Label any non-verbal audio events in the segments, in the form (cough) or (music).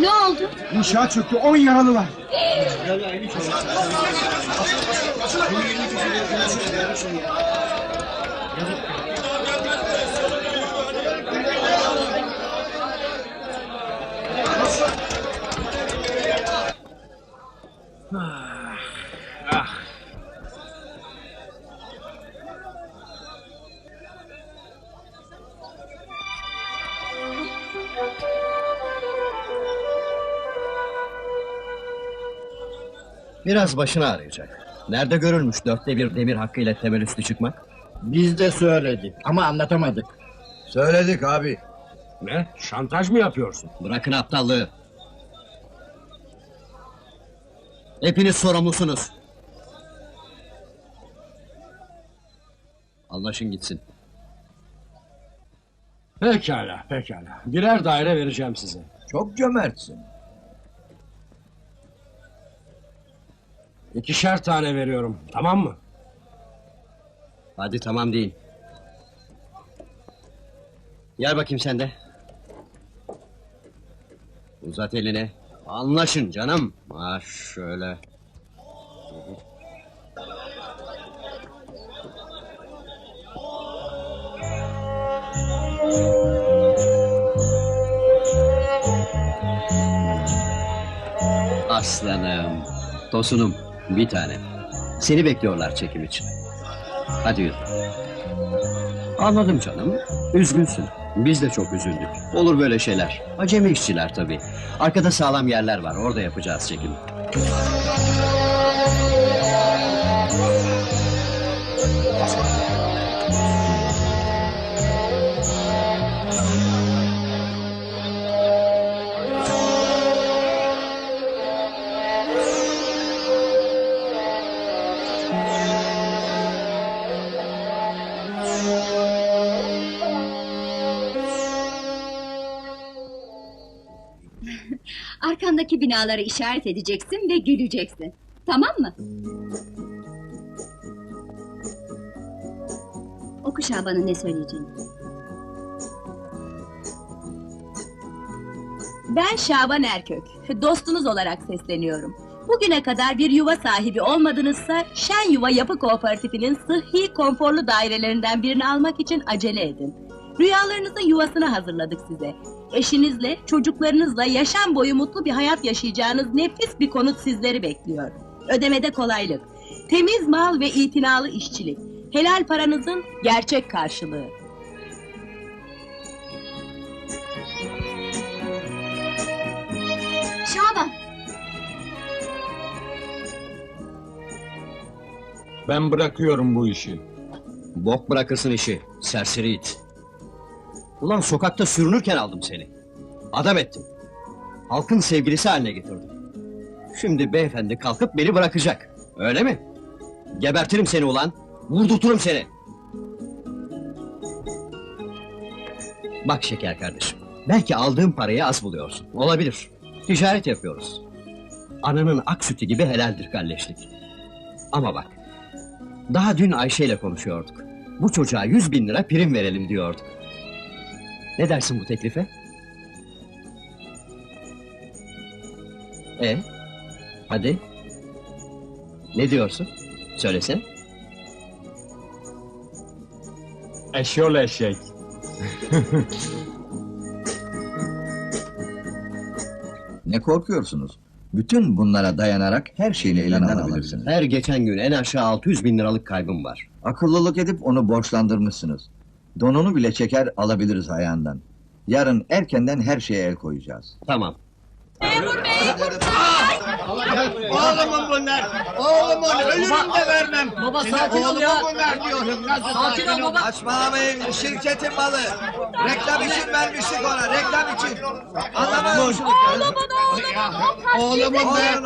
Ne oldu? İnşaat çöktü, 10 yaralı var. (laughs) (laughs) Biraz başını ağrıyacak. Nerede görülmüş dörtte bir demir hakkıyla temel üstü çıkmak? Biz de söyledik ama anlatamadık. Söyledik abi. Ne? Şantaj mı yapıyorsun? Bırakın aptallığı. Hepiniz sorumlusunuz. Anlaşın gitsin. Pekala, pekala. Birer daire vereceğim size. Çok cömertsin. İkişer tane veriyorum, tamam mı? Hadi tamam deyin. Gel bakayım sen de. Uzat elini. Anlaşın canım. Ha şöyle. Aslanım. Tosunum. Bir tane. Seni bekliyorlar çekim için. Hadi yürü. Anladım canım. Üzgünsün. Biz de çok üzüldük. Olur böyle şeyler. Acemi işçiler tabii. Arkada sağlam yerler var. Orada yapacağız çekimi. Arkandaki binaları işaret edeceksin ve güleceksin. Tamam mı? Oku Şaban'ın ne söyleyeceğini. Ben Şaban Erkök. Dostunuz olarak sesleniyorum. Bugüne kadar bir yuva sahibi olmadınızsa Şen Yuva Yapı Kooperatifinin sıhhi konforlu dairelerinden birini almak için acele edin. Rüyalarınızın yuvasını hazırladık size. Eşinizle, çocuklarınızla yaşam boyu mutlu bir hayat yaşayacağınız nefis bir konut sizleri bekliyor. Ödemede kolaylık, temiz mal ve itinalı işçilik, helal paranızın gerçek karşılığı. Şaban! Ben bırakıyorum bu işi. Bok bırakırsın işi. Serseri it. Ulan sokakta sürünürken aldım seni. Adam ettim. Halkın sevgilisi haline getirdim. Şimdi beyefendi kalkıp beni bırakacak. Öyle mi? Gebertirim seni ulan. Vurdurturum seni. Bak şeker kardeşim. Belki aldığım parayı az buluyorsun. Olabilir. Ticaret yapıyoruz. Ananın ak sütü gibi helaldir kalleşlik. Ama bak. Daha dün Ayşe ile konuşuyorduk. Bu çocuğa yüz bin lira prim verelim diyorduk. Ne dersin bu teklife? E, hadi. Ne diyorsun? Söylesene. Eşyol eşek. (laughs) Ne korkuyorsunuz? Bütün bunlara dayanarak her şeyini elinden alabilirsiniz. Her geçen gün en aşağı 600 bin liralık kaybım var. Akıllılık edip onu borçlandırmışsınız. Donunu bile çeker alabiliriz ayağından. Yarın erkenden her şeye el koyacağız. Tamam. Oğlumun bunlar. Oğlumun ölürüm de vermem. Baba sakin ol ya. bunlar diyorum. Nasıl sakin ol baba. Saçmalamayın şirketin malı. Reklam için vermiştik ona reklam için. Anlamıyor musunuz? Oğlumun ben.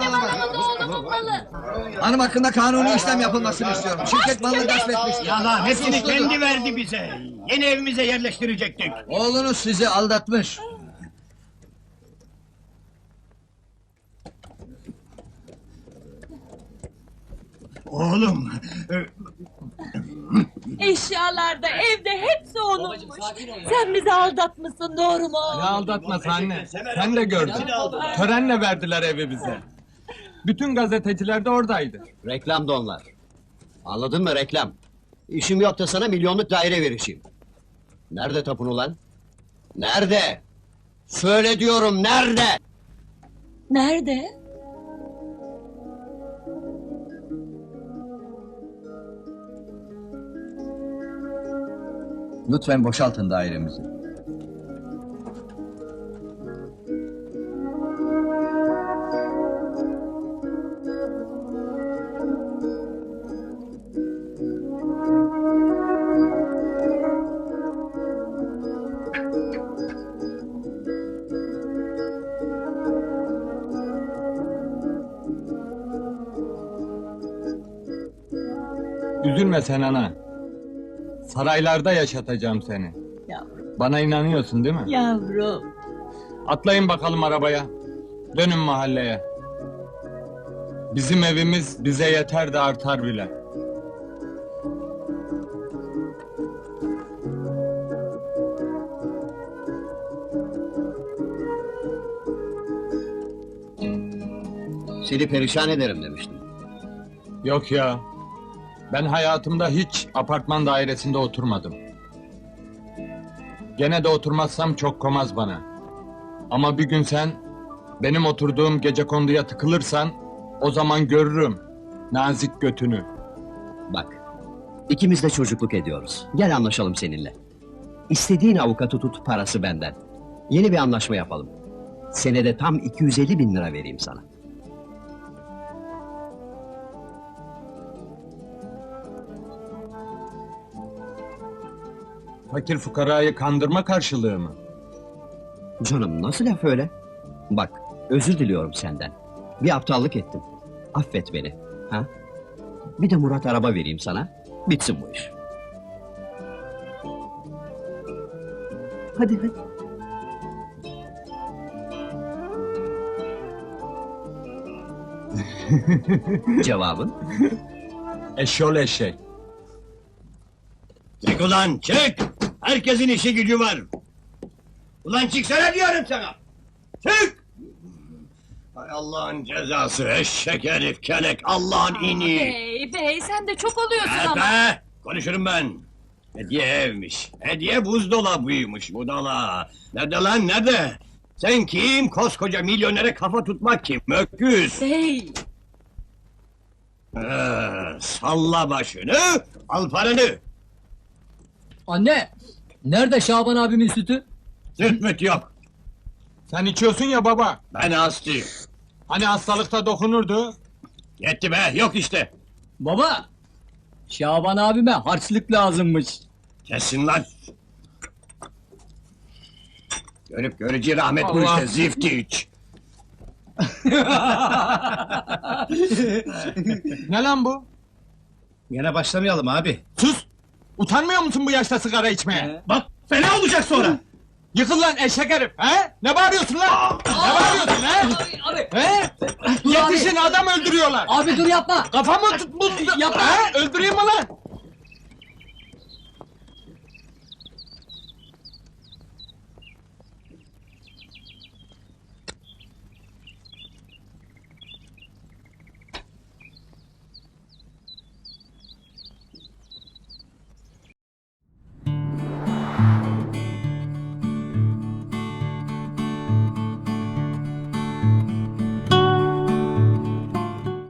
Hanım hakkında kanuni işlem yapılmasını istiyorum. Şirket malını gasp etmiş. Yalan hepsini kendi verdi bize. Yeni evimize yerleştirecektik. Oğlunuz sizi aldatmış. Oğlum, Eşyalarda, evde hepsi onunmuş. Sen bizi aldatmışsın doğru mu? Ne aldatması anne? Sen de gördün. Törenle verdiler evi bize. Bütün gazeteciler de oradaydı. Reklam da onlar. Anladın mı reklam? İşim yok da sana milyonluk daire verişeyim. Nerede tapun ulan? Nerede? Söyle diyorum nerede? Nerede? Lütfen boşaltın dairemizi. Üzülme sen ana. Saraylarda yaşatacağım seni. Yavrum. Bana inanıyorsun değil mi? Yavrum. Atlayın bakalım arabaya. Dönün mahalleye. Bizim evimiz bize yeter de artar bile. Seni perişan ederim demiştim. Yok ya. Ben hayatımda hiç apartman dairesinde oturmadım. Gene de oturmazsam çok komaz bana. Ama bir gün sen benim oturduğum gece konduya tıkılırsan o zaman görürüm nazik götünü. Bak, ikimiz de çocukluk ediyoruz. Gel anlaşalım seninle. İstediğin avukatı tut, parası benden. Yeni bir anlaşma yapalım. Senede tam 250 bin lira vereyim sana. Fakir fukarayı kandırma karşılığı mı? Canım nasıl laf öyle? Bak, özür diliyorum senden. Bir aptallık ettim. Affet beni. Ha? Bir de Murat araba vereyim sana. Bitsin bu iş. Hadi hadi. (laughs) Cevabın? Eşyol eşek. çık ulan çık! Herkesin işi gücü var. Ulan çıksana diyorum sana! Çık! Hay Allah'ın cezası, eşek herif, kelek, Allah'ın ini! Bey, bey sen de çok oluyorsun ama. Efe! Konuşurum ben. Hediye evmiş. Hediye buzdolabıymış budala. Nerede lan nerede? Sen kim? Koskoca milyonere kafa tutmak kim? Öküz! Bey, Ee, salla başını, al paranı. Anne, nerede Şaban abimin sütü? Süt müt yok. Sen içiyorsun ya baba. Ben hastayım. Hani hastalıkta dokunurdu. Yetti be, yok işte. Baba, Şaban abime harçlık lazımmış. Kesin lan. Görüp görücü rahmet bu Allah. işte zifti iç. (laughs) Ne lan bu? Yine başlamayalım abi. Sus! Utanmıyor musun bu yaşta sigara içmeye? Bak fena olacak sonra. Yıkıl lan eşek herif! He? Ne bağırıyorsun lan? ne bağırıyorsun he? Abi, He? Yetişin adam öldürüyorlar! abi dur yapma. Kafamı tut bu... Yapma. He? Öldüreyim mi lan?